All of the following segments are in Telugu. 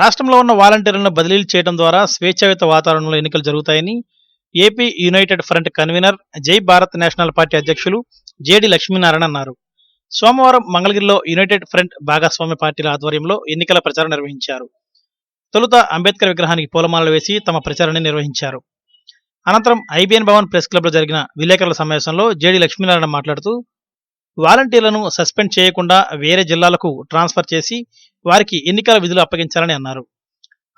రాష్ట్రంలో ఉన్న వాలంటీర్లను బదిలీలు చేయడం ద్వారా స్వేచ్ఛాయుత వాతావరణంలో ఎన్నికలు జరుగుతాయని AP united front convener Jai Bharat national party అధ్యక్షులు జేడి లక్ష్మీనారాయణ అన్నారు. సోమవారం మంగళగిరిలో యునైటెడ్ ఫ్రంట్ భాగస్వామ్య పార్టీల ఆధ్వర్యంలో ఎన్నికల ప్రచారం నిర్వహించారు. తొలుత అంబేద్కర్ విగ్రహానికి పూలమాలలు వేసి తమ ప్రచారాన్ని నిర్వహించారు. అనంతరం ఐబీఎన్ భవన్ ప్రెస్ క్లబ్లో జరిగిన విలేకరుల సమావేశంలో జేడి లక్ష్మీనారాయణ మాట్లాడుతూ వాలంటీర్లను సస్పెండ్ చేయకుండా వేరే జిల్లాలకు ట్రాన్స్ఫర్ చేసి వారికి ఎన్నికల విధులు అప్పగించాలని అన్నారు.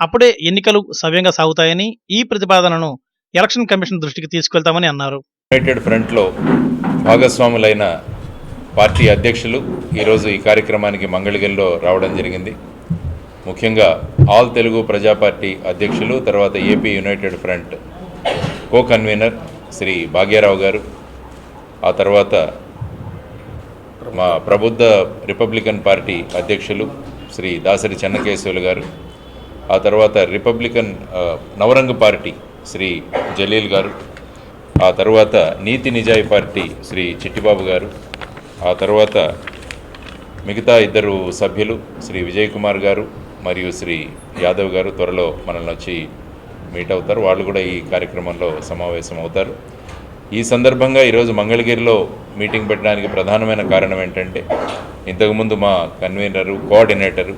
అప్పుడే ఎన్నికలు సవ్యంగా సాగుతాయని ఈ ప్రతిపాదనను ఎలక్షన్ కమిషన్ దృష్టికి తీసుకెళ్తామని అన్నారు. యునైటెడ్ ఫ్రంట్లో భాగస్వాములైన పార్టీ అధ్యక్షులు ఈరోజు ఈ కార్యక్రమానికి మంగళగిరిలో రావడం జరిగింది. ముఖ్యంగా ఆల్ తెలుగు ప్రజా పార్టీ అధ్యక్షులు తర్వాత AP united front co convener Sri Bhagyarao garu ఆ తర్వాత మా ప్రబుద్ధ రిపబ్లికన్ పార్టీ అధ్యక్షులు శ్రీ దాసరి చెన్నకేశవులు గారు ఆ తర్వాత రిపబ్లికన్ నవరంగ పార్టీ శ్రీ జలీల్ గారు ఆ తర్వాత నీతి నిజాయి పార్టీ శ్రీ చిట్టిబాబు గారు ఆ తర్వాత మిగతా ఇద్దరు సభ్యులు శ్రీ విజయ్ కుమార్ గారు మరియు శ్రీ యాదవ్ గారు త్వరలో మనల్ని వచ్చి మీట్ అవుతారు. వాళ్ళు కూడా ఈ కార్యక్రమంలో సమావేశం అవుతారు. ఈ సందర్భంగా ఈరోజు మంగళగిరిలో మీటింగ్ పెట్టడానికి ప్రధానమైన కారణం ఏంటంటే ఇంతకుముందు మా కన్వీనరు కోఆర్డినేటరు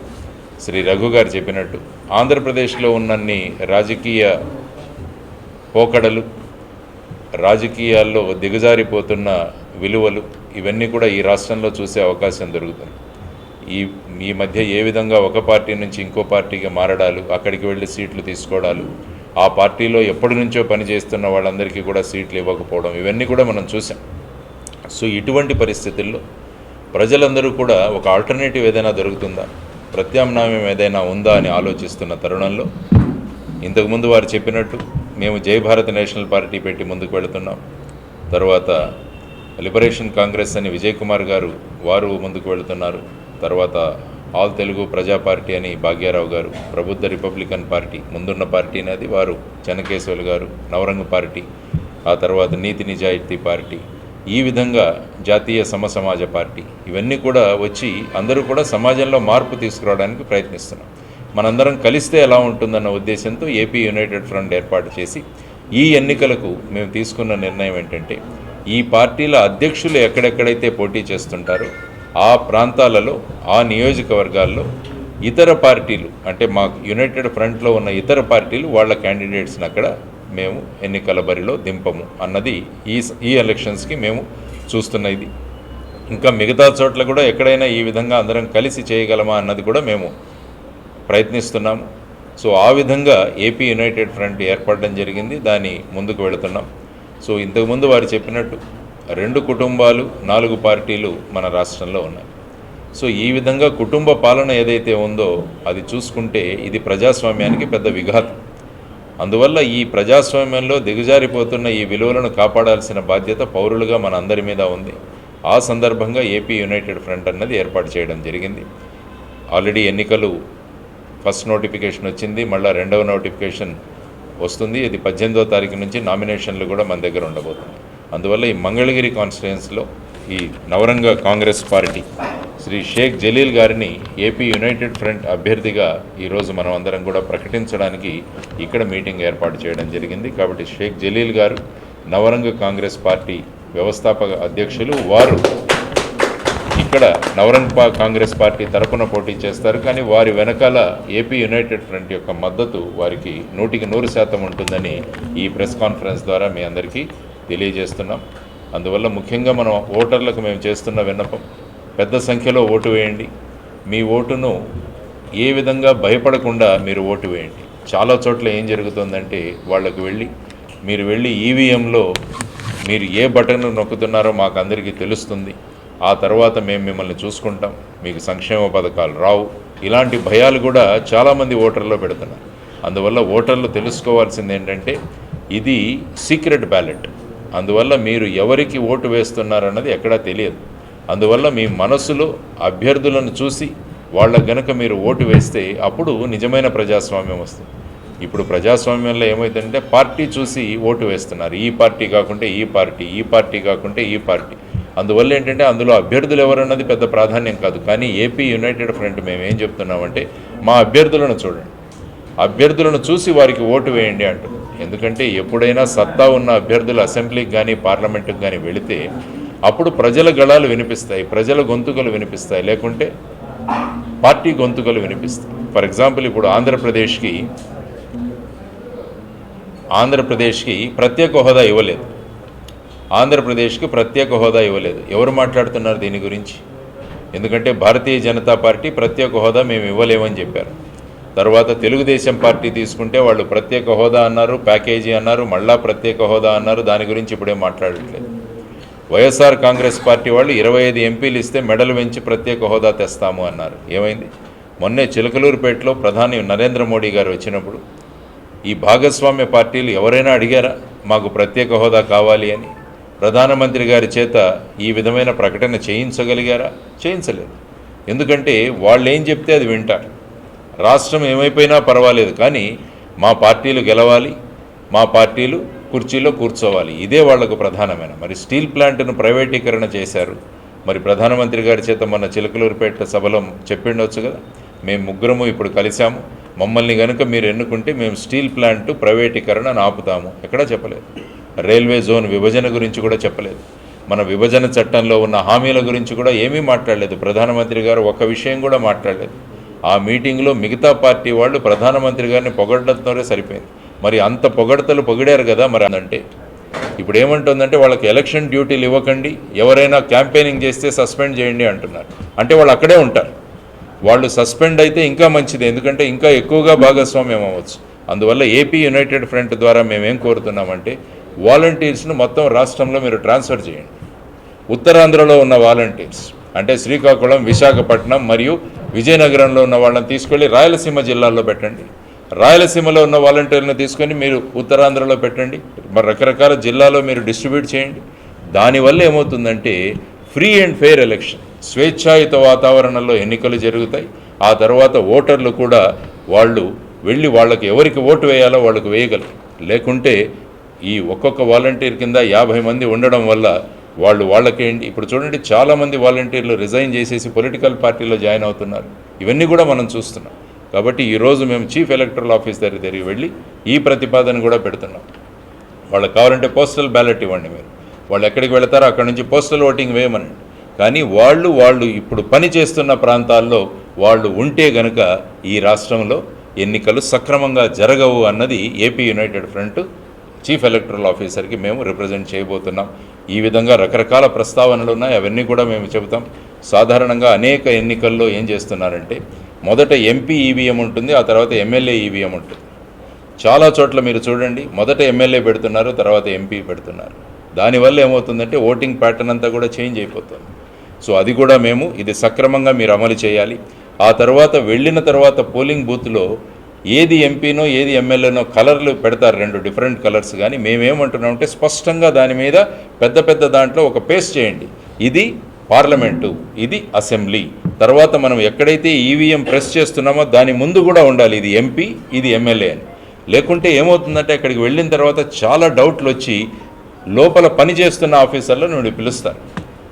శ్రీ రఘు గారు చెప్పినట్టు ఆంధ్రప్రదేశ్లో ఉన్నన్ని రాజకీయ పోకడలు రాజకీయాల్లో దిగజారిపోతున్న విలువలు ఇవన్నీ కూడా ఈ రాష్ట్రంలో చూసే అవకాశం దొరుకుతుంది. ఈ ఈ మధ్య ఏ విధంగా ఒక పార్టీ నుంచి ఇంకో పార్టీకి మారడాలు అక్కడికి వెళ్ళి సీట్లు తీసుకోవడాలు ఆ పార్టీలో ఎప్పటి నుంచో పనిచేస్తున్న వాళ్ళందరికీ కూడా సీట్లు ఇవ్వకపోవడం ఇవన్నీ కూడా మనం చూసాం. సో ఇటువంటి పరిస్థితుల్లో ప్రజలందరూ కూడా ఒక ఆల్టర్నేటివ్ ఏదైనా దొరుకుతుందా? ప్రత్యామ్నాయం ఏదైనా ఉందా అని ఆలోచిస్తున్న తరుణంలో ఇంతకుముందు వారు చెప్పినట్టు మేము జై భారత్ నేషనల్ పార్టీ పెట్టి ముందుకు వెళుతున్నాం. తర్వాత లిబరేషన్ కాంగ్రెస్ అని విజయ్ కుమార్ గారు వారు ముందుకు వెళుతున్నారు. తర్వాత ఆల్ తెలుగు ప్రజా పార్టీ అని భాగ్యారావు గారు ప్రబుద్ధ రిపబ్లికన్ పార్టీ ముందున్న పార్టీ అనేది వారు చెన్నకేశవులు గారు నవరంగ పార్టీ ఆ తర్వాత నీతి నిజాయితీ పార్టీ ఈ విధంగా జాతీయ సమసమాజ పార్టీ ఇవన్నీ కూడా వచ్చి అందరూ కూడా సమాజంలో మార్పు తీసుకురావడానికి ప్రయత్నిస్తున్నాం మనందరం కలిస్తే ఎలా ఉంటుందన్న ఉద్దేశంతో ఏపీ యునైటెడ్ ఫ్రంట్ ఏర్పాటు చేసి ఈ ఎన్నికలకు మేము తీసుకున్న నిర్ణయం ఏంటంటే ఈ పార్టీల అధ్యక్షులు ఎక్కడెక్కడైతే పోటీ చేస్తుంటారో ఆ ప్రాంతాలలో ఆ నియోజకవర్గాల్లో ఇతర పార్టీలు అంటే మా యునైటెడ్ ఫ్రంట్లో ఉన్న ఇతర పార్టీలు వాళ్ళ క్యాండిడేట్స్ని అక్కడ మేము ఎన్నికల బరిలో దింపము అన్నది ఈ ఈ ఎలక్షన్స్కి మేము చూస్తున్న ఇది. ఇంకా మిగతా చోట్ల కూడా ఎక్కడైనా ఈ విధంగా అందరం కలిసి చేయగలమా అన్నది కూడా మేము ప్రయత్నిస్తున్నాము సో ఆ విధంగా ఏపీ యునైటెడ్ ఫ్రంట్ ఏర్పడడం జరిగింది. దాని ముందుకు వెళుతున్నాం. సో ఇంతకుముందు వారు చెప్పినట్టు రెండు కుటుంబాలు నాలుగు పార్టీలు మన రాష్ట్రంలో ఉన్నాయి. సో ఈ విధంగా కుటుంబ పాలన ఏదైతే ఉందో అది చూసుకుంటే ఇది ప్రజాస్వామ్యానికి పెద్ద విఘాతం. అందువల్ల ఈ ప్రజాస్వామ్యంలో దిగజారిపోతున్న ఈ విలువలను కాపాడాల్సిన బాధ్యత పౌరులుగా మన అందరి మీద ఉంది. ఆ సందర్భంగా ఏపీ యునైటెడ్ ఫ్రంట్ అన్నది ఏర్పాటు చేయడం జరిగింది. ఆల్రెడీ ఎన్నికలు ఫస్ట్ నోటిఫికేషన్ వచ్చింది మళ్ళీ రెండవ నోటిఫికేషన్ వస్తుంది. ఇది పద్దెనిమిదో తారీఖు నుంచి నామినేషన్లు కూడా మన దగ్గర ఉండబోతుంది అందువల్ల ఈ మంగళగిరి కాన్స్టిట్యుయెన్సీలో ఈ నవరంగ కాంగ్రెస్ పార్టీ శ్రీ షేక్ జలీల్ గారిని ఏపీ యునైటెడ్ ఫ్రంట్ అభ్యర్థిగా ఈరోజు మనం అందరం కూడా ప్రకటించడానికి ఇక్కడ మీటింగ్ ఏర్పాటు చేయడం జరిగింది. కాబట్టి షేక్ జలీల్ గారు నవరంగ కాంగ్రెస్ పార్టీ వ్యవస్థాపక అధ్యక్షులు వారు ఇక్కడ నవరంగ పా కాంగ్రెస్ పార్టీ తరపున పోటీ చేస్తారు. కానీ వారి వెనకాల ఏపీ యునైటెడ్ ఫ్రంట్ యొక్క మద్దతు వారికి నూటికి నూరు శాతం ఉంటుందని ఈ ప్రెస్ కాన్ఫరెన్స్ ద్వారా మీ అందరికీ తెలియజేస్తున్నాం. అందువల్ల ముఖ్యంగా మనం ఓటర్లకు మేము చేస్తున్న విన్నపం పెద్ద సంఖ్యలో ఓటు వేయండి. మీ ఓటును ఏ విధంగా భయపడకుండా మీరు ఓటు వేయండి. చాలా చోట్ల ఏం జరుగుతుందంటే వాళ్ళకు వెళ్ళి మీరు వెళ్ళి ఈవీఎంలో మీరు ఏ బటన్ నొక్కుతున్నారో మాకు అందరికీ తెలుస్తుంది. ఆ తర్వాత మేము మిమ్మల్ని చూసుకుంటాం. మీకు సంక్షేమ పథకాలు రావు. ఇలాంటి భయాలు కూడా చాలామంది ఓటర్లో పెడుతున్నారు. అందువల్ల ఓటర్లు తెలుసుకోవాల్సింది ఏంటంటే ఇది సీక్రెట్ బ్యాలెట్. అందువల్ల మీరు ఎవరికి ఓటు వేస్తున్నారన్నది ఎక్కడా తెలియదు. అందువల్ల మీ మనసులో అభ్యర్థులను చూసి వాళ్ళకు గనక మీరు ఓటు వేస్తే అప్పుడు నిజమైన ప్రజాస్వామ్యం వస్తుంది. ఇప్పుడు ప్రజాస్వామ్యంలో ఏమైందంటే పార్టీ చూసి ఓటు వేస్తున్నారు. ఈ పార్టీ కాకుంటే ఈ పార్టీ ఈ పార్టీ కాకుంటే ఈ పార్టీ. అందువల్ల ఏంటంటే అందులో అభ్యర్థులు ఎవరన్నది పెద్ద ప్రాధాన్యం కాదు. కానీ ఏపీ యునైటెడ్ ఫ్రంట్ మేము ఏం చెప్తున్నామంటే మా అభ్యర్థులను చూడండి. అభ్యర్థులను చూసి వారికి ఓటు వేయండి అంటుంది. ఎందుకంటే ఎప్పుడైనా సత్తా ఉన్న అభ్యర్థులు అసెంబ్లీకి కానీ పార్లమెంటుకి కానీ వెళితే అప్పుడు ప్రజల గళాలు వినిపిస్తాయి ప్రజల గొంతుకలు వినిపిస్తాయి. లేకుంటే పార్టీ గొంతుకలు వినిపిస్తాయి. ఫర్ ఎగ్జాంపుల్ ఇప్పుడు ఆంధ్రప్రదేశ్కి ఆంధ్రప్రదేశ్కి ప్రత్యేక హోదా ఇవ్వలేదు. ఆంధ్రప్రదేశ్కి ప్రత్యేక హోదా ఇవ్వలేదు. ఎవరు మాట్లాడుతున్నారు దీని గురించి? ఎందుకంటే భారతీయ జనతా పార్టీ ప్రత్యేక హోదా మేము ఇవ్వలేమని చెప్పారు. తర్వాత తెలుగుదేశం పార్టీ తీసుకుంటే వాళ్ళు ప్రత్యేక హోదా అన్నారు ప్యాకేజీ అన్నారు మళ్ళా ప్రత్యేక హోదా అన్నారు. దాని గురించి ఇప్పుడే మాట్లాడట్లేదు. వైఎస్ఆర్ కాంగ్రెస్ పార్టీ వాళ్ళు ఇరవై ఐదు ఎంపీలు ఇస్తే మెడలు వెంచి ప్రత్యేక హోదా తెస్తాము అన్నారు. ఏమైంది? మొన్నే చిలకలూరుపేటలో ప్రధాని నరేంద్ర మోడీ గారు వచ్చినప్పుడు ఈ భాగస్వామ్య పార్టీలు ఎవరైనా అడిగారా మాకు ప్రత్యేక హోదా కావాలి అని? ప్రధానమంత్రి గారి చేత ఈ విధమైన ప్రకటన చేయించగలిగారా? చేయించలేదు. ఎందుకంటే వాళ్ళు ఏం చెప్తే అది వింటారు. రాష్ట్రం ఏమైపోయినా పర్వాలేదు కానీ మా పార్టీలు గెలవాలి మా పార్టీలు కుర్చీలో కూర్చోవాలి. ఇదే వాళ్ళకు ప్రధానమైన. మరి స్టీల్ ప్లాంట్ను ప్రైవేటీకరణ చేశారు. మరి ప్రధానమంత్రి గారి చేత మన చిలకలూరుపేట సభలో చెప్పిండొచ్చు కదా? మేము ముగ్గురము ఇప్పుడు కలిసాము మమ్మల్ని కనుక మీరు ఎన్నుకుంటే మేము స్టీల్ ప్లాంట్ ప్రైవేటీకరణ ఆపుతాము. ఎక్కడా చెప్పలేదు. రైల్వే జోన్ విభజన గురించి కూడా చెప్పలేదు. మన విభజన చట్టంలో ఉన్న హామీల గురించి కూడా ఏమీ మాట్లాడలేదు. ప్రధానమంత్రి గారు ఒక విషయం కూడా మాట్లాడలేదు. ఆ మీటింగ్లో మిగతా పార్టీ వాళ్ళు ప్రధానమంత్రి గారిని పొగడటంతోనే సరిపోయింది. మరి అంత పొగడతలు పొగిడారు కదా మరి అంటే ఇప్పుడు ఏమంటుందంటే వాళ్ళకి ఎలక్షన్ డ్యూటీలు ఇవ్వకండి ఎవరైనా క్యాంపెయినింగ్ చేస్తే సస్పెండ్ చేయండి అంటున్నారు. అంటే వాళ్ళు అక్కడే ఉంటారు. వాళ్ళు సస్పెండ్ అయితే ఇంకా మంచిది ఎందుకంటే ఇంకా ఎక్కువగా భాగస్వామ్యం అవ్వచ్చు. అందువల్ల ఏపీ యునైటెడ్ ఫ్రంట్ ద్వారా మేమేం కోరుతున్నామంటే వాలంటీర్స్ను మొత్తం రాష్ట్రంలో మీరు ట్రాన్స్ఫర్ చేయండి. ఉత్తరాంధ్రలో ఉన్న వాలంటీర్స్ అంటే శ్రీకాకుళం విశాఖపట్నం మరియు విజయనగరంలో ఉన్న వాళ్ళని తీసుకెళ్ళి రాయలసీమ జిల్లాల్లో పెట్టండి. రాయలసీమలో ఉన్న వాలంటీర్లను తీసుకొని మీరు ఉత్తరాంధ్రలో పెట్టండి. మరి రకరకాల జిల్లాలో మీరు డిస్ట్రిబ్యూట్ చేయండి. దానివల్ల ఏమవుతుందంటే ఫ్రీ అండ్ ఫెయిర్ ఎలక్షన్ స్వేచ్ఛాయుత వాతావరణంలో ఎన్నికలు జరుగుతాయి. ఆ తర్వాత ఓటర్లు కూడా వాళ్ళు వెళ్ళి వాళ్ళకి ఎవరికి ఓటు వేయాలో వాళ్ళకు వేయగలరు. లేకుంటే ఈ ఒక్కొక్క వాలంటీర్ కింద యాభై మంది ఉండడం వల్ల వాళ్ళు వాళ్ళకేంటి? ఇప్పుడు చూడండి చాలామంది వాలంటీర్లు రిజైన్ చేసేసి పొలిటికల్ పార్టీలో జాయిన్ అవుతున్నారు. ఇవన్నీ కూడా మనం చూస్తున్నాం. కాబట్టి ఈరోజు మేము చీఫ్ ఎలక్టరల్ ఆఫీసర్ దగ్గరికి వెళ్ళి ఈ ప్రతిపాదన కూడా పెడుతున్నాం. వాళ్ళకి కావాలంటే పోస్టల్ బ్యాలెట్ ఇవ్వండి మీరు. వాళ్ళు ఎక్కడికి వెళతారో అక్కడ నుంచి పోస్టల్ ఓటింగ్ వేయమనండి. కానీ వాళ్ళు వాళ్ళు ఇప్పుడు పని చేస్తున్న ప్రాంతాల్లో వాళ్ళు ఉంటే గనుక ఈ రాష్ట్రంలో ఎన్నికలు సక్రమంగా జరగవు అన్నది AP united front chief electoral ఆఫీసర్కి మేము రిప్రజెంట్ చేయబోతున్నాం. ఈ విధంగా రకరకాల ప్రస్తావనలు ఉన్నాయి. అవన్నీ కూడా మేము చెబుతాం. సాధారణంగా అనేక ఎన్నికల్లో ఏం చేస్తున్నారంటే మొదట ఎంపీ ఈవీఎం ఉంటుంది ఆ తర్వాత ఎమ్మెల్యే ఈవీఎం ఉంటుంది. చాలా చోట్ల మీరు చూడండి మొదట ఎమ్మెల్యే పెడుతున్నారు తర్వాత ఎంపీ పెడుతున్నారు. దానివల్ల ఏమవుతుందంటే ఓటింగ్ ప్యాటర్న్ అంతా కూడా చేంజ్ అయిపోతుంది. సో అది కూడా మేము ఇది సక్రమంగా మీరు అమలు చేయాలి. ఆ తర్వాత వెళ్ళిన తర్వాత పోలింగ్ బూత్లో ఏది ఎంపీనో ఏది ఎమ్మెల్యేనో కలర్లు పెడతారు రెండు డిఫరెంట్ కలర్స్ కానీ. మేమేమంటున్నామంటే స్పష్టంగా దాని మీద పెద్ద పెద్ద దాంట్లో ఒక పేస్ట్ చేయండి. ఇది పార్లమెంటు ఇది అసెంబ్లీ. తర్వాత మనం ఎక్కడైతే ఈవీఎం ప్రెస్ చేస్తున్నామో దాని ముందు కూడా ఉండాలి. ఇది ఎంపీ ఇది ఎమ్మెల్యే అని. లేకుంటే ఏమవుతుందంటే అక్కడికి వెళ్ళిన తర్వాత చాలా డౌట్లు వచ్చి లోపల పని చేస్తున్న ఆఫీసర్లు నువ్వు పిలుస్తారు.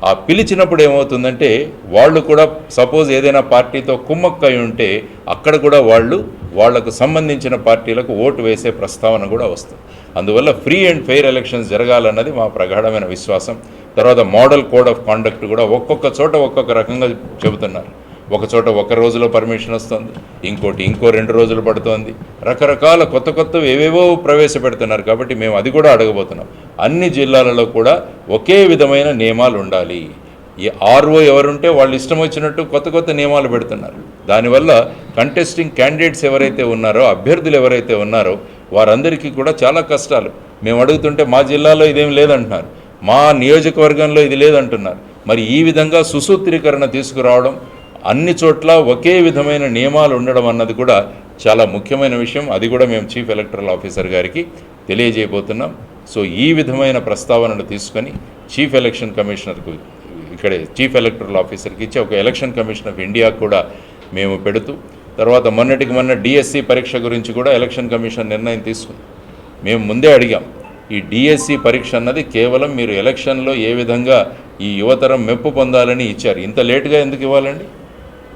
ఆ పిలిచినప్పుడు ఏమవుతుందంటే వాళ్ళు కూడా సపోజ్ ఏదైనా పార్టీతో కుమ్మక్కై ఉంటే అక్కడ కూడా వాళ్ళు వాళ్ళకు సంబంధించిన పార్టీలకు ఓటు వేసే ప్రస్తావన కూడా వస్తుంది. అందువల్ల ఫ్రీ అండ్ ఫెయిర్ ఎలక్షన్స్ జరగాలన్నది మా ప్రగాఢమైన విశ్వాసం. తర్వాత మోడల్ కోడ్ ఆఫ్ కాండక్ట్ కూడా ఒక్కొక్క చోట ఒక్కొక్క రకంగా చెబుతున్నారు. ఒక చోట ఒక రోజులో పర్మిషన్ వస్తుంది ఇంకోటి ఇంకో రెండు రోజులు పడుతోంది. రకరకాల కొత్త కొత్తవి ఏవేవో ప్రవేశపెడుతున్నారు కాబట్టి మేము అది కూడా అడగబోతున్నాం. అన్ని జిల్లాలలో కూడా ఒకే విధమైన నియమాలు ఉండాలి. ఈ ఆర్ఓ ఎవరుంటే వాళ్ళు ఇష్టం వచ్చినట్టు కొత్త కొత్త నియమాలు పెడుతున్నారు. దానివల్ల కంటెస్టింగ్ క్యాండిడేట్స్ ఎవరైతే ఉన్నారో అభ్యర్థులు ఎవరైతే ఉన్నారో వారందరికీ కూడా చాలా కష్టాలు. మేము అడుగుతుంటే మా జిల్లాలో ఇదేం లేదంటున్నారు. మా నియోజకవర్గంలో ఇది లేదంటున్నారు. మరి ఈ విధంగా సుసూత్రీకరణ తీసుకురావడం అన్ని చోట్ల ఒకే విధమైన నియమాలు ఉండడం అన్నది కూడా చాలా ముఖ్యమైన విషయం. అది కూడా మేము చీఫ్ ఎలక్టరల్ ఆఫీసర్ గారికి తెలియజేయబోతున్నాం. సో ఈ విధమైన ప్రస్తావనను తీసుకొని చీఫ్ ఎలక్షన్ కమిషనర్కు ఇక్కడే చీఫ్ ఎలక్టరల్ ఆఫీసర్కి ఇచ్చి ఒక ఎలక్షన్ కమిషన్ ఆఫ్ ఇండియా కూడా మేము పెడుతూ తర్వాత మొన్నటికి మొన్న డిఎస్సి పరీక్ష గురించి కూడా ఎలక్షన్ కమిషన్ నిర్ణయం తీసుకుంది. మేము ముందే అడిగాం ఈ డిఎస్సి పరీక్ష అన్నది కేవలం మీరు ఎలక్షన్లో ఏ విధంగా ఈ యువతరం మెప్పు పొందాలని ఇచ్చారు. ఇంత లేటుగా ఎందుకు ఇవ్వాలండి?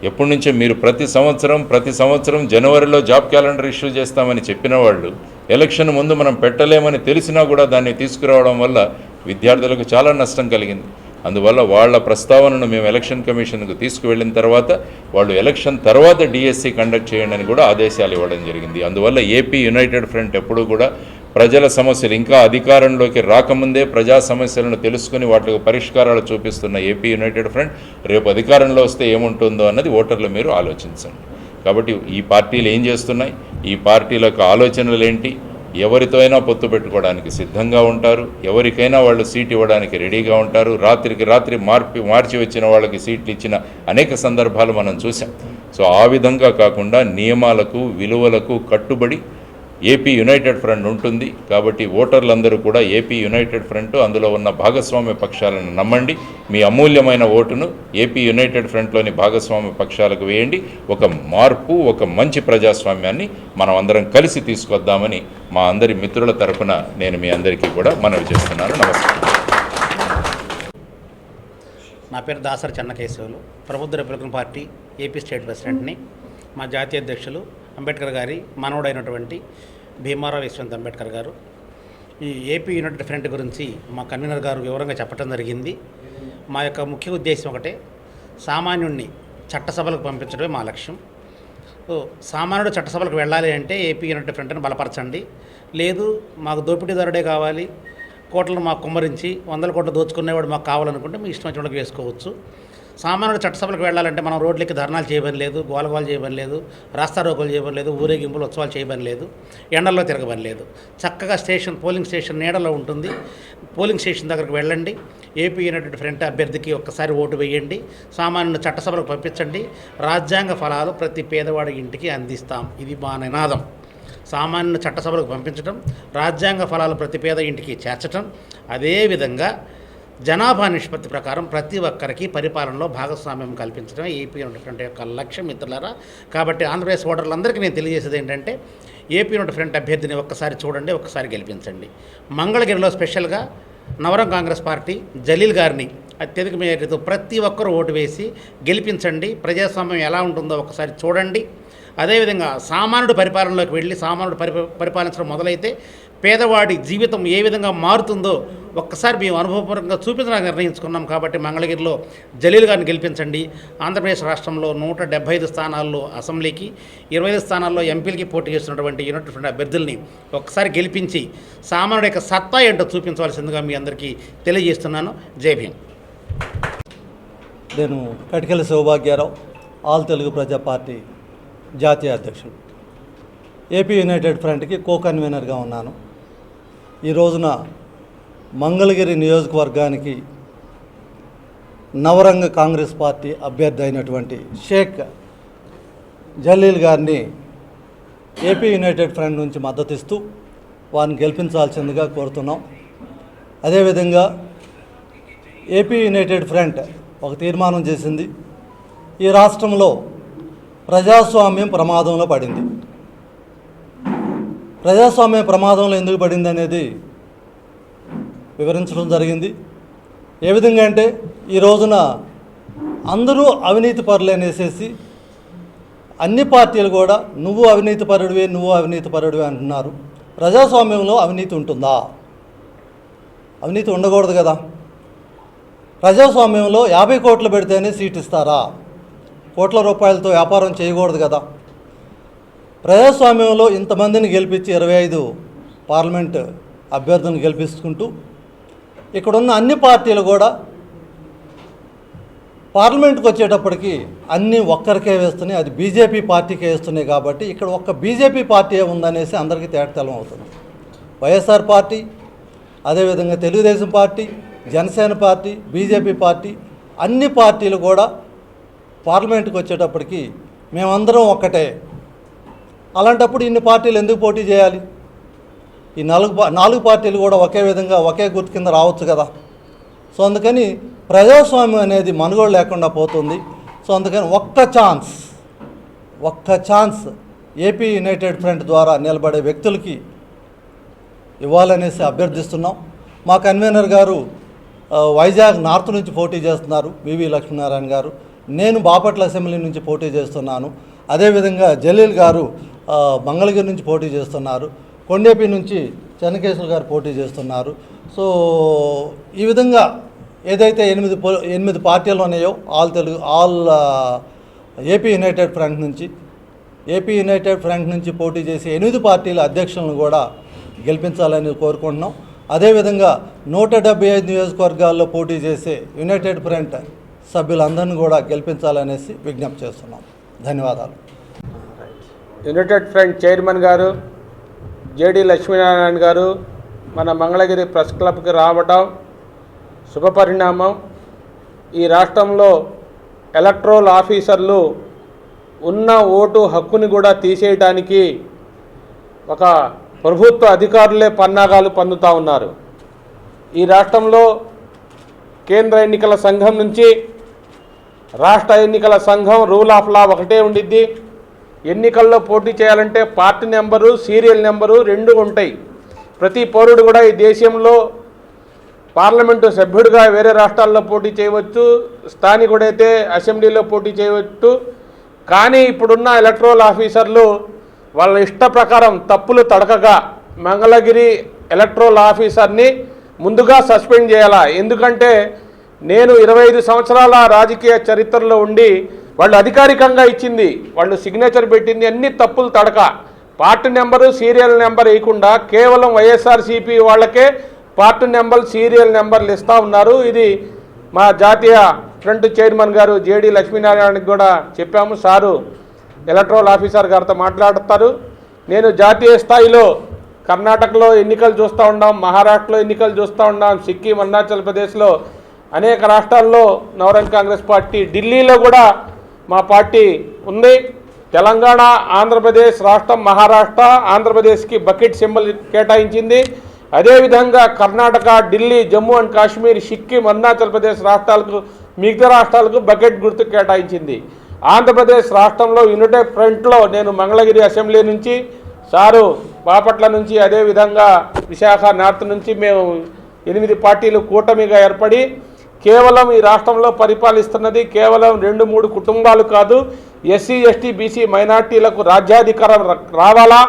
ఎప్పటి నుంచే మీరు ప్రతి సంవత్సరం ప్రతి సంవత్సరం జనవరిలో జాబ్ క్యాలెండర్ ఇష్యూ చేస్తామని చెప్పిన వాళ్ళు ఎలక్షన్ ముందు మనం పెట్టలేమని తెలిసినా కూడా దాన్ని తీసుకురావడం వల్ల విద్యార్థులకు చాలా నష్టం కలిగింది. అందువల్ల వాళ్ళ ప్రస్తావనను మేము ఎలక్షన్ కమిషన్కు తీసుకువెళ్ళిన తర్వాత వాళ్ళు ఎలక్షన్ తర్వాత డిఎస్సి కండక్ట్ చేయండి అని కూడా ఆదేశాలు ఇవ్వడం జరిగింది. అందువల్ల ఏపీ యునైటెడ్ ఫ్రంట్ ఎప్పుడూ కూడా ప్రజల సమస్యలు ఇంకా అధికారంలోకి రాకముందే ప్రజా సమస్యలను తెలుసుకుని వాటికి పరిష్కారాలు చూపిస్తున్న ఏపీ యునైటెడ్ ఫ్రంట్ రేపు అధికారంలో వస్తే ఏముంటుందో అన్నది ఓటర్లు మీరు ఆలోచించండి. కాబట్టి ఈ పార్టీలు ఏం చేస్తున్నాయి? ఈ పార్టీల యొక్క ఆలోచనలు ఏంటి? ఎవరితో అయినా పొత్తు పెట్టుకోవడానికి సిద్ధంగా ఉంటారు. ఎవరికైనా వాళ్ళు సీట్ ఇవ్వడానికి రెడీగా ఉంటారు. రాత్రికి రాత్రి మార్పి మార్చి వచ్చిన వాళ్ళకి సీట్లు ఇచ్చిన అనేక సందర్భాలు మనం చూసాం సో ఆ విధంగా కాకుండా నియమాలకు విలువలకు కట్టుబడి ఏపీ యునైటెడ్ ఫ్రంట్ ఉంటుంది. కాబట్టి ఓటర్లందరూ కూడా ఏపీ యునైటెడ్ ఫ్రంట్ అందులో ఉన్న భాగస్వామ్య పక్షాలను నమ్మండి. మీ అమూల్యమైన ఓటును ఏపీ యునైటెడ్ ఫ్రంట్లోని భాగస్వామ్య పక్షాలకు వేయండి. ఒక మార్పు ఒక మంచి ప్రజాస్వామ్యాన్ని మనం అందరం కలిసి తీసుకొద్దామని మా అందరి మిత్రుల తరఫున నేను మీ అందరికీ కూడా మనవి చేస్తున్నాను. నమస్కారం. నా పేరు దాసరి చెన్నకేశవులు. ప్రభుత్వ రిపబ్లికన్ పార్టీ ఏపీ స్టేట్ ప్రెసిడెంట్ని మా జాతీయ అధ్యక్షులు అంబేద్కర్ గారి మనవడైనటువంటి భీమారావు యశ్వంత్ అంబేద్కర్ గారు. ఈ ఏపీ యునైటెడ్ ఫ్రంట్ గురించి మా కన్వీనర్ గారు వివరంగా చెప్పడం జరిగింది. మా యొక్క ముఖ్య ఉద్దేశం ఒకటే సామాన్యుణ్ణి చట్టసభలకు పంపించడమే మా లక్ష్యం. సామాన్యుడు చట్టసభలకు వెళ్ళాలి అంటే ఏపీ యునైటెడ్ ఫ్రంట్ని బలపరచండి. లేదు మాకు దోపిడీదారుడే కావాలి. కోట్లను మాకు కుమ్మరించి వందల కోట్లు దోచుకునేవాడు మాకు కావాలనుకుంటే మీ ఇష్టం వచ్చినట్టు వేసుకోవచ్చు. సామాన్యుడు చట్టసభలకు వెళ్ళాలంటే మనం రోడ్లకి ధర్నాలు చేయబని లేదు గోలగోలు చేయబని లేదు రాస్తారోకోలు చేయబని లేదు ఊరేగింపులు ఉత్సవాలు చేయబని లేదు ఎండల్లో తిరగబని లేదు. చక్కగా స్టేషన్ పోలింగ్ స్టేషన్ నీడలో ఉంటుంది. పోలింగ్ స్టేషన్ దగ్గరకు వెళ్ళండి. ఏపీ యునైటెడ్ ఫ్రంట్ అభ్యర్థికి ఒక్కసారి ఓటు వేయండి. సామాన్యుని చట్టసభలకు పంపించండి. రాజ్యాంగ ఫలాలు ప్రతి పేదవాడి ఇంటికి అందిస్తాం. ఇది మా నినాదం. సామాన్యుని చట్టసభలకు పంపించడం రాజ్యాంగ ఫలాలు ప్రతి పేద ఇంటికి చేర్చటం అదేవిధంగా జనాభా నిష్పత్తి ప్రకారం ప్రతి ఒక్కరికి పరిపాలనలో భాగస్వామ్యం కల్పించడం ఏపీ ఉన్నటువంటి యొక్క లక్ష్యం మిత్రులారా. కాబట్టి ఆంధ్రప్రదేశ్ ఓటర్లందరికీ నేను తెలియజేసేది ఏంటంటే ఏపీ నుండి ఫ్రంట్ అభ్యర్థిని ఒక్కసారి చూడండి ఒక్కసారి గెలిపించండి. మంగళగిరిలో స్పెషల్గా నవరం కాంగ్రెస్ పార్టీ జలీల్ గారిని అత్యధిక మేరతో ప్రతి ఒక్కరూ ఓటు వేసి గెలిపించండి. ప్రజాస్వామ్యం ఎలా ఉంటుందో ఒకసారి చూడండి. అదేవిధంగా సామాన్యుడు పరిపాలనలోకి వెళ్ళి సామాన్యుడు పరి పరిపాలించడం మొదలైతే పేదవాడి జీవితం ఏ విధంగా మారుతుందో ఒక్కసారి మేము అనుభవపూర్వకంగా చూపించడానికి నిర్ణయించుకున్నాం కాబట్టి మంగళగిరిలో జలీల్ గారిని గెలిపించండి. ఆంధ్రప్రదేశ్ రాష్ట్రంలో నూట డెబ్బై ఐదు స్థానాల్లో అసెంబ్లీకి ఇరవై ఐదు స్థానాల్లో ఎంపీలకి పోటీ చేస్తున్నటువంటి యూనిట్ ఫ్రంట్ అభ్యర్థుల్ని ఒక్కసారి గెలిపించి సామాన్యుడి యొక్క సత్తా ఏంటో చూపించవలసిందిగా మీ అందరికీ తెలియజేస్తున్నాను. జై భీమ్. నేను కటికల సౌభాగ్యారావు ఆల్ తెలుగు ప్రజా పార్టీ జాతీయ అధ్యక్షుడు. ఏపీ యునైటెడ్ ఫ్రంట్కి కో కన్వీనర్గా ఉన్నాను. ఈ రోజున మంగళగిరి నియోజకవర్గానికి నవరంగ కాంగ్రెస్ పార్టీ అభ్యర్థి అయినటువంటి షేక్ జలీల్ గారిని ఏపీ యునైటెడ్ ఫ్రంట్ నుంచి మద్దతిస్తూ వారిని గెలిపించాల్సిందిగా కోరుతున్నాం. అదేవిధంగా ఏపీ యునైటెడ్ ఫ్రంట్ ఒక తీర్మానం చేసింది. ఈ రాష్ట్రంలో ప్రజాస్వామ్యం ప్రమాదంలో పడింది. ప్రజాస్వామ్య ప్రమాదంలో ఎందుకు పడింది అనేది వివరించడం జరిగింది. ఏ విధంగా అంటే ఈ రోజున అందరూ అవినీతి పరులు అనేసేసి అన్ని పార్టీలు కూడా నువ్వు అవినీతి పరుడివే నువ్వు అవినీతి పరుడివే అంటున్నారు. ప్రజాస్వామ్యంలో అవినీతి ఉంటుందా? అవినీతి ఉండకూడదు కదా. ప్రజాస్వామ్యంలో యాభై కోట్లు పెడితేనే సీట్ ఇస్తారా? కోట్ల రూపాయలతో వ్యాపారం చేయకూడదు కదా. ప్రజాస్వామ్యంలో ఇంతమందిని గెలిపించి ఇరవై ఐదు పార్లమెంట్ అభ్యర్థులను గెలిపించుకుంటూ ఇక్కడున్న అన్ని పార్టీలు కూడా పార్లమెంట్కి వచ్చేటప్పటికి అన్నీ ఒక్కరికే వేస్తున్నాయి. అది బీజేపీ పార్టీకే వేస్తున్నాయి కాబట్టి ఇక్కడ ఒక్క బీజేపీ పార్టీ ఉందనేసి అందరికీ తేటతెలం అవుతుంది. వైఎస్ఆర్ పార్టీ అదేవిధంగా Telugu Desam party Janasena party BJP party అన్ని పార్టీలు కూడా పార్లమెంట్కి వచ్చేటప్పటికి మేమందరం ఒక్కటే అలాంటప్పుడు ఇన్ని పార్టీలు ఎందుకు పోటీ చేయాలి? ఈ నాలుగు నాలుగు పార్టీలు కూడా ఒకే విధంగా ఒకే గుర్తు కింద రావచ్చు కదా? సో అందుకని ప్రజాస్వామ్యం అనేది మనుగోడు లేకుండా పోతుంది. సో అందుకని ఒక్క ఛాన్స్ ఒక్క ఛాన్స్ ఏపీ యునైటెడ్ ఫ్రంట్ ద్వారా నిలబడే వ్యక్తులకి ఇవ్వాలనేసి అభ్యర్థిస్తున్నాం. మా కన్వీనర్ గారు వైజాగ్ నార్త్ నుంచి పోటీ చేస్తున్నారు వివి లక్ష్మీనారాయణ గారు. నేను బాపట్ల అసెంబ్లీ నుంచి పోటీ చేస్తున్నాను. అదేవిధంగా జలీల్ గారు మంగళగిరి నుంచి పోటీ చేస్తున్నారు. కొండేపి నుంచి చెన్నకేశ్వర గారు పోటీ చేస్తున్నారు. సో ఈ విధంగా ఏదైతే ఎనిమిది ఎనిమిది పార్టీలు ఉన్నాయో all Telugu all AP united front నుంచి ఏపీ యునైటెడ్ ఫ్రంట్ నుంచి పోటీ చేసి ఎనిమిది పార్టీల అధ్యక్షులను కూడా గెలిపించాలని కోరుకుంటున్నాం. అదేవిధంగా నూట డెబ్బై ఐదు నియోజకవర్గాల్లో పోటీ చేసే యునైటెడ్ ఫ్రంట్ సభ్యులందరినీ కూడా గెలిపించాలనేసి విజ్ఞప్తి చేస్తున్నాం. ధన్యవాదాలు. United front chairman garu JD Lakshminarayana garu మన మంగళగిరి ప్రెస్ క్లబ్కి రావడం శుభపరిణామం ఈ రాష్ట్రంలో ఎలక్ట్రోల్ ఆఫీసర్లు ఉన్న ఓటు హక్కుని కూడా తీసేయటానికి ఒక ప్రభుత్వ అధికారులే పన్నాగాలు పన్నుతూ ఉన్నారు. ఈ రాష్ట్రంలో కేంద్ర ఎన్నికల సంఘం నుంచి రాష్ట్ర ఎన్నికల సంఘం రూల్ ఆఫ్ లా ఒకటే ఉండిద్ది. ఎన్నికల్లో పోటీ చేయాలంటే పార్టీ నెంబరు సీరియల్ నెంబరు రెండు ఉంటాయి. ప్రతి పౌరుడు కూడా ఈ దేశంలో పార్లమెంటు సభ్యుడిగా వేరే రాష్ట్రాల్లో పోటీ చేయవచ్చు స్థానికుడైతే అసెంబ్లీలో పోటీ చేయవచ్చు. కానీ ఇప్పుడున్న ఎలక్ట్రల్ ఆఫీసర్లు వాళ్ళ ఇష్ట ప్రకారం తప్పులు తడకగా మంగళగిరి ఎలక్ట్రల్ ఆఫీసర్ని ముందుగా సస్పెండ్ చేయాలా? ఎందుకంటే నేను ఇరవై ఐదు సంవత్సరాల రాజకీయ చరిత్రలో ఉండి వాళ్ళు అధికారికంగా ఇచ్చింది వాళ్ళు సిగ్నేచర్ పెట్టింది అన్ని తప్పులు తడక. పార్టీ నెంబరు సీరియల్ నెంబర్ వేయకుండా కేవలం వైఎస్ఆర్సీపీ వాళ్ళకే పార్టీ నెంబర్ సీరియల్ నెంబర్లు ఇస్తూ ఉన్నారు. ఇది మా జాతీయ ఫ్రంట్ చైర్మన్ గారు జేడి లక్ష్మీనారాయణకి కూడా చెప్పాము. సారు ఎలక్ట్రల్ ఆఫీసర్ గారితో మాట్లాడతారు. నేను జాతీయ స్థాయిలో కర్ణాటకలో ఎన్నికలు చూస్తూ ఉన్నాం మహారాష్ట్రలో ఎన్నికలు చూస్తూ ఉన్నాం సిక్కిం అరుణాచల్ ప్రదేశ్లో అనేక రాష్ట్రాల్లో నవరంగ్ కాంగ్రెస్ పార్టీ ఢిల్లీలో కూడా మా పార్టీ ఉంది. తెలంగాణ ఆంధ్రప్రదేశ్ రాష్ట్రం మహారాష్ట్ర ఆంధ్రప్రదేశ్కి బకెట్ సింబల్ కేటాయించింది. అదేవిధంగా కర్ణాటక ఢిల్లీ జమ్మూ అండ్ కాశ్మీర్ సిక్కిం అరుణాచల్ ప్రదేశ్ రాష్ట్రాలకు మిగతా రాష్ట్రాలకు బకెట్ గుర్తు కేటాయించింది. ఆంధ్రప్రదేశ్ రాష్ట్రంలో యునైటెడ్ ఫ్రంట్లో నేను మంగళగిరి అసెంబ్లీ నుంచి సారు బాపట్ల నుంచి అదేవిధంగా విశాఖ నార్త్ నుంచి మేము ఎనిమిది పార్టీలు కూటమిగా ఏర్పడి కేవలం ఈ రాష్ట్రంలో పరిపాలిస్తున్నది కేవలం రెండు మూడు కుటుంబాలు కాదు ఎస్సీ ఎస్టీ బీసీ మైనార్టీలకు రాజ్యాధికారం రావాలా?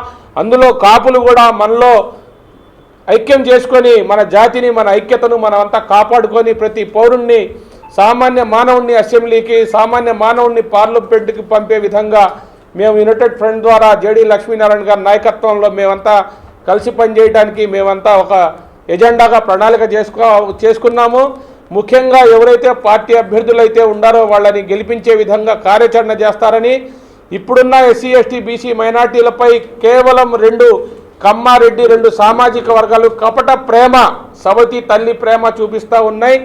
అందులో కాపులు కూడా మనలో ఐక్యం చేసుకొని మన జాతిని మన ఐక్యతను మనమంతా కాపాడుకొని ప్రతి పౌరుణ్ణి సామాన్య మానవుణ్ణి అసెంబ్లీకి సామాన్య మానవుణ్ణి పార్లమెంట్కి పంపే విధంగా మేము యునైటెడ్ ఫ్రంట్ ద్వారా జేడీ లక్ష్మీనారాయణ గారి నాయకత్వంలో మేమంతా కలిసి పనిచేయడానికి మేమంతా ఒక ఎజెండాగా ప్రణాళిక చేసుకో చేసుకున్నాము. ముఖ్యంగా ఎవరైతే పార్టీ అభ్యర్థులైతే ఉండారో వాళ్ళని గెలిపించే విధంగా కార్యాచరణ చేస్తారని ఇప్పుడున్న ఎస్సీ ఎస్టీ బీసీ మైనార్టీలపై కేవలం రెండు కమ్మారెడ్డి రెండు సామాజిక వర్గాలు కపట ప్రేమ సవతి తల్లి ప్రేమ చూపిస్తూ ఉన్నాయి.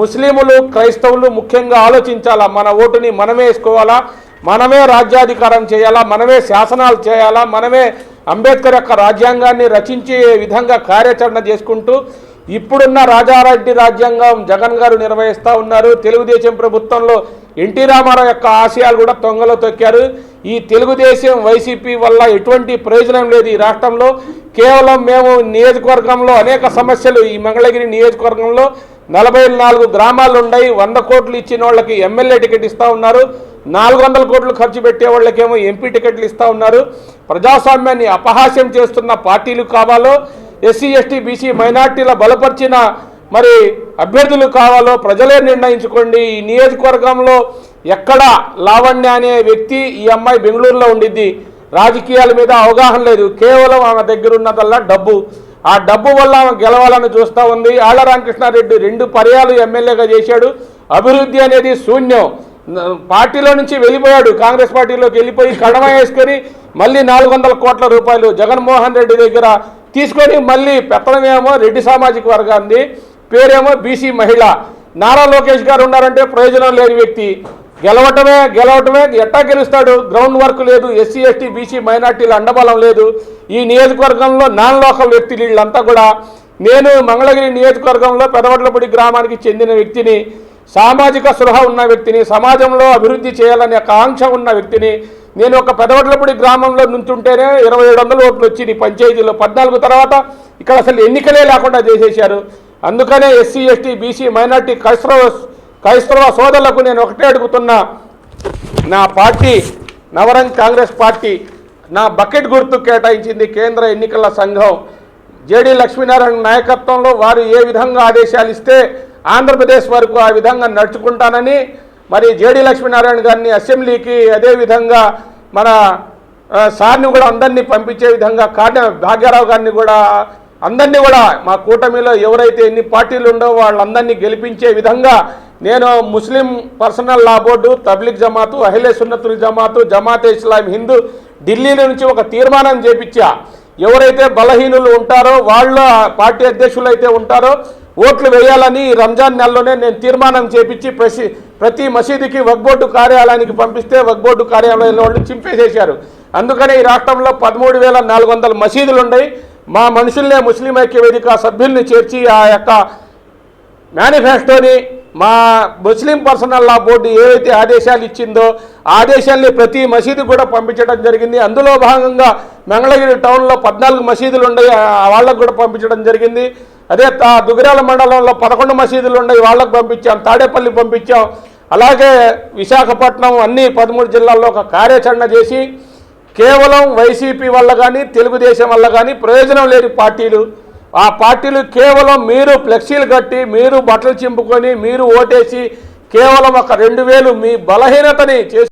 ముస్లిములు క్రైస్తవులు ముఖ్యంగా ఆలోచించాలా? మన ఓటుని మనమే వేసుకోవాలా? మనమే రాజ్యాధికారం చేయాలా? మనమే శాసనాలు చేయాలా? మనమే అంబేద్కర్ యొక్క రాజ్యాంగాన్ని రచించే విధంగా కార్యాచరణ చేసుకుంటూ ఇప్పుడున్న రాజారెడ్డి రాజ్యాంగం జగన్ గారు నిర్వహిస్తూ ఉన్నారు. తెలుగుదేశం ప్రభుత్వంలో ఎన్టీ రామారావు యొక్క ఆశయాలు కూడా తొంగలో తొక్కారు. ఈ తెలుగుదేశం వైసీపీ వల్ల ఎటువంటి ప్రయోజనం లేదు ఈ రాష్ట్రంలో. కేవలం మేము నియోజకవర్గంలో అనేక సమస్యలు ఈ మంగళగిరి నియోజకవర్గంలో నలభై నాలుగు గ్రామాలు ఉన్నాయి. వంద కోట్లు ఇచ్చిన వాళ్ళకి ఎమ్మెల్యే టికెట్ ఇస్తూ ఉన్నారు. నాలుగు వందల కోట్లు ఖర్చు పెట్టే వాళ్ళకేమో ఎంపీ టికెట్లు ఇస్తూ ఉన్నారు. ప్రజాస్వామ్యాన్ని అపహాస్యం చేస్తున్న పార్టీలు కావాలో ఎస్సీ ఎస్టీ బీసీ మైనార్టీల బలపరిచిన మరి అభ్యర్థులు కావాలో ప్రజలే నిర్ణయించుకోండి. ఈ నియోజకవర్గంలో ఎక్కడ లావణ్య అనే వ్యక్తి ఈ అమ్మాయి బెంగళూరులో ఉండిద్ది. రాజకీయాల మీద అవగాహన లేదు. కేవలం ఆమె దగ్గర ఉన్నదల్లా డబ్బు. ఆ డబ్బు వల్ల ఆమె గెలవాలని చూస్తూ ఉంది. ఆళ్ళ రామకృష్ణారెడ్డి రెండు పర్యాలు ఎమ్మెల్యేగా చేశాడు. అభివృద్ధి అనేది శూన్యం. పార్టీలో నుంచి వెళ్ళిపోయాడు. కాంగ్రెస్ పార్టీలోకి వెళ్ళిపోయి కడమ వేసుకొని మళ్ళీ నాలుగు వందల కోట్ల రూపాయలు జగన్మోహన్ రెడ్డి దగ్గర తీసుకొని మళ్ళీ పెత్తనమేమో రెడ్డి సామాజిక వర్గాన్ని పేరేమో బీసీ మహిళ. నారా లోకేష్ గారు ఉన్నారంటే ప్రయోజనం లేని వ్యక్తి. గెలవటమే గెలవటమే ఎట్టా గెలుస్తాడు? గ్రౌండ్ వర్క్ లేదు ఎస్సీ ఎస్టీ బీసీ మైనార్టీల అండబలం లేదు. ఈ నియోజకవర్గంలో నాన్ లోకల్ వ్యక్తులు వీళ్ళంతా కూడా. నేను మంగళగిరి నియోజకవర్గంలో పెదవడ్లపూడి గ్రామానికి చెందిన వ్యక్తిని సామాజిక స్పృహ ఉన్న వ్యక్తిని సమాజంలో అభివృద్ధి చేయాలనే ఆకాంక్ష ఉన్న వ్యక్తిని నేను ఒక పెదవడ్లపూడి గ్రామంలో నుంచుంటేనే ఇరవై ఏడు వందల ఓట్లు వచ్చింది పంచాయతీలో పద్నాలుగు తర్వాత ఇక్కడ అసలు ఎన్నికలే లేకుండా చేసేశారు. అందుకనే ఎస్సీ ఎస్టీ బీసీ మైనార్టీ క్రైస్తవ క్రైస్తవ సోదరులకు నేను ఒకటే అడుగుతున్నా. నా పార్టీ నవరంగ్ కాంగ్రెస్ పార్టీ నా బకెట్ గుర్తు కేటాయించింది కేంద్ర ఎన్నికల సంఘం. జేడీ లక్ష్మీనారాయణ నాయకత్వంలో వారు ఏ విధంగా ఆదేశాలు ఇస్తే ఆంధ్రప్రదేశ్ వరకు ఆ విధంగా నడుచుకుంటానని మరి జేడి లక్ష్మీనారాయణ గారిని అసెంబ్లీకి అదేవిధంగా మన సార్ని కూడా అందరినీ పంపించే విధంగా కాట భాగ్యారావు గారిని కూడా అందరినీ కూడా మా కూటమిలో ఎవరైతే ఎన్ని పార్టీలు ఉండో వాళ్ళందరినీ గెలిపించే విధంగా నేను Muslim personal law board Tablighi Jamaat Ahle Sunnat Jamaat Jamaat Islam Hindu Delhi నుంచి ఒక తీర్మానం చేపించా. ఎవరైతే బలహీనులు ఉంటారో వాళ్ళ పార్టీ అధ్యక్షులు అయితే ఉంటారో ఓట్లు వేయాలని ఈ రంజాన్ నెలలోనే నేను తీర్మానం చేపించి ప్రసి ప్రతి మసీదుకి వగ్బోర్డు కార్యాలయానికి పంపిస్తే వగ్బోర్డు కార్యాలయంలో వాళ్ళు చింపేసేశారు. అందుకనే ఈ రాష్ట్రంలో పదమూడు వేల నాలుగు వందల మసీదులు ఉన్నాయి మా మనుషుల్నే ముస్లిం ఐక్య వేదిక సభ్యుల్ని చేర్చి ఆ యొక్క మేనిఫెస్టోని మా ముస్లిం పర్సనల్ లా బోర్డు ఏవైతే ఆదేశాలు ఇచ్చిందో ఆదేశాల్ని ప్రతి మసీదు కూడా పంపించడం జరిగింది. అందులో భాగంగా మంగళగిరి టౌన్లో పద్నాలుగు మసీదులు ఉన్నాయి వాళ్ళకు కూడా పంపించడం జరిగింది. అదే దుగిరాల మండలంలో పదకొండు మసీదులు ఉన్నాయి వాళ్ళకు పంపించాం. తాడేపల్లి పంపించాం. అలాగే విశాఖపట్నం అన్ని పదమూడు జిల్లాల్లో ఒక కార్యాచరణ చేసి కేవలం వైసీపీ వల్ల కానీ తెలుగుదేశం వల్ల కానీ ప్రయోజనం లేని పార్టీలు ఆ పార్టీలు కేవలం మీరు ఫ్లెక్సీలు కట్టి మీరు బట్టలు చింపుకొని మీరు ఓటేసి కేవలం ఒక రెండు వేలు మీ బలహీనతని చేసి